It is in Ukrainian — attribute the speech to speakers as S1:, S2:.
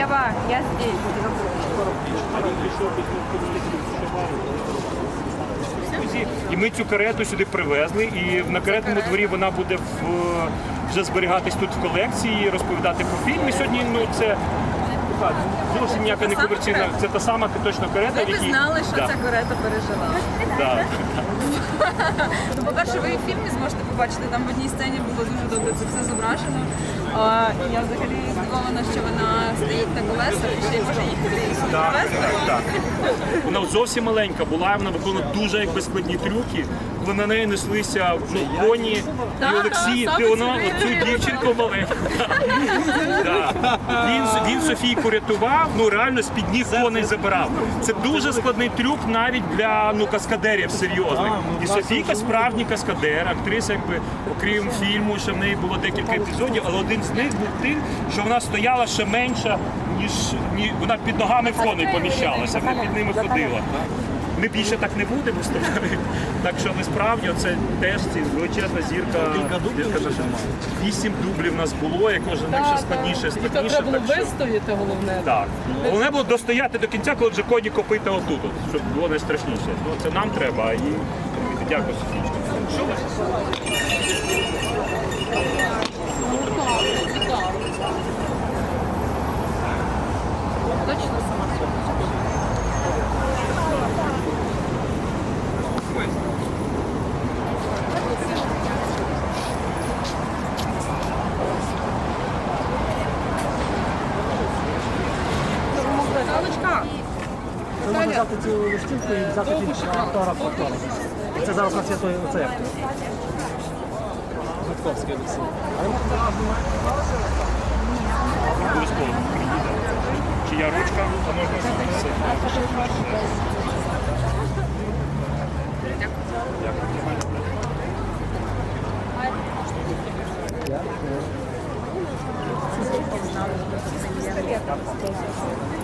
S1: Ева, я здесь. І ми цю карету сюди привезли, і на каретному дворі вона буде в, вже зберігатись тут в колекції, розповідати про фільми. Сьогодні ну, це зовсім ніяка не комерційна, це та сама точно карета,
S2: Ви б знали, що
S1: Да,
S2: ця карета пережила.
S1: да.
S2: Ну, по-перше, ви і в фільмі зможете побачити, там в одній сцені було дуже добре це все зображено. А, і я взагалі здивована, що вона стоїть на колесах і ще й може їхати і сюди
S1: Так, так, так. Вона зовсім маленька була, вона виконувала дуже якби складні трюки. Коли на неї неслися ну, коні і Олексій, ти вона
S2: саме
S1: цю дівчинку маленьку. Да. Він, він Софійку рятував, ну реально з під ніг коней забирав. Це дуже складний трюк навіть для ну, каскадерів серйозних. І Софійка справжній каскадер, актриса, якби, окрім фільму, що в неї було декілька епізодів, але один з них був тим, що вона стояла ще менша, ніж, ні, вона під ногами коней поміщалася, не під ними ходила. Ми більше так не будемо з тобою. Так що насправді це теж ці величезна зірка. зірка наша. Вісім дублів у нас було, і кожен них ще складніше,
S3: І то
S1: складніше.
S3: треба було
S1: так що-
S3: вистояти головне.
S1: так. Головне було достояти до кінця, коли вже коні копита отут, щоб було найстрашніше. Ну, це нам треба, а їй дякую, Софійчка. Що у
S4: Ви можете взяти цю листівку і взяти від автора повтора. Це зараз на свято оце як? Гудковський Олексій.
S1: Обов'язково приїде. Чия ручка, а можна все. Дякую.